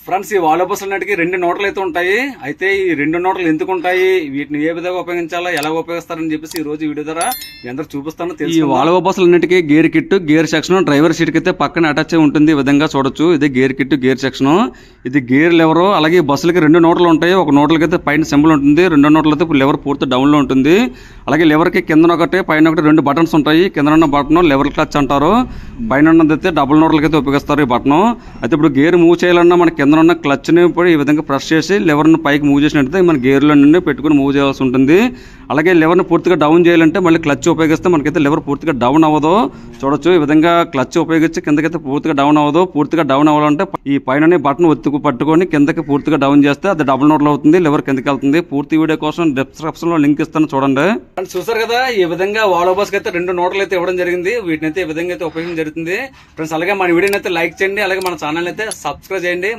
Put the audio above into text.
Friends ఈ wall బస్సులు అన్నిటికీ రెండు నోట్లు అయితే ఉంటాయి. అయితే ఈ రెండు నోట్లు ఎందుకు ఉంటాయి వీటిని ఏ విధంగా ఉపయోగించాలా? ఎలా ఉపయోగిస్తారని చెప్పేసి ఈ రోజు వీడియో ద్వారా మీ అందరూ చూపిస్తాను ఈ వాల్వో బస్సులు అన్నిటికీ gear kit gear section driver సీట్కి అయితే పక్కన అటాచ్ అయి ఉంటుంది ఈ విధంగా చూడొచ్చు. ఇది గేర్ కిట్ గేర్ సెక్షన్. ఇది గేర్ లెవర్ అలాగే ఈ బస్సులకి రెండు నోట్లు ఉంటాయి. ఒక నోట్లకి అయితే పైన సింబల్ ఉంటుంది. రెండు నోట్లతో అయితే లెవర్ పూర్తి డౌన్లో ఉంటుంది. అలాగే లెవర్కి కింద ఒకటి పైన ఒకటి రెండు బటన్స్ ఉంటాయి. కింద ఉన్న బటన్ లెవర్ క్లచ్ అంటారు. పైన ఉన్నది అయితే డబుల్ నోట్లకి అయితే ఉపయోగిస్తారు ఈ బటన్. అయితే ఇప్పుడు గేర్ మూవ్ చేయాలన్నా మన కింద ఉన్న క్లచ్ని ఇప్పుడు ఈ విధంగా ప్రెస్ చేసి లెవర్ పైకి మూవ్ చేసినట్టయితే మన గేర్లో నుండి పెట్టుకుని మూవ్ చేయాల్సి ఉంటుంది. అలాగే లివర్ని పూర్తిగా డౌన్ చేయాలంటే మళ్ళీ క్లచ్ ఉపయోగిస్తే మనకైతే లెవర్ పూర్తిగా డౌన్ అవ్వదు. చూడొచ్చు ఈ విధంగా క్లచ్ ఉపయోగించి కిందకైతే పూర్తిగా డౌన్ అవ్వదు. పూర్తిగా డౌన్ అవ్వాలంటే ఈ పైన బటన్ ఒత్తుకు పట్టుకొని కిందకి పూర్తిగా డౌన్ చేస్తే అది డబుల్ నోట్లో అవుతుంది లెవర్ కిందకి వెళ్తుంది. పూర్తి వీడియో కోసం డిస్క్రిప్షన్లో లింక్ ఇస్తాను చూడండి. చూసారు కదా ఈ విధంగా వాలో అయితే రెండు నోట్లు అయితే ఇవ్వడం జరిగింది. వీటిని అయితే ఈ విధంగా అయితే ఉపయోగించడం జరుగుతుంది. ఫ్రెండ్స్ అలాగే మన వీడియోని అయితే లైక్ చేయండి అలాగే మన ఛానల్ అయితే సబ్స్క్రైబ్ చేయండి.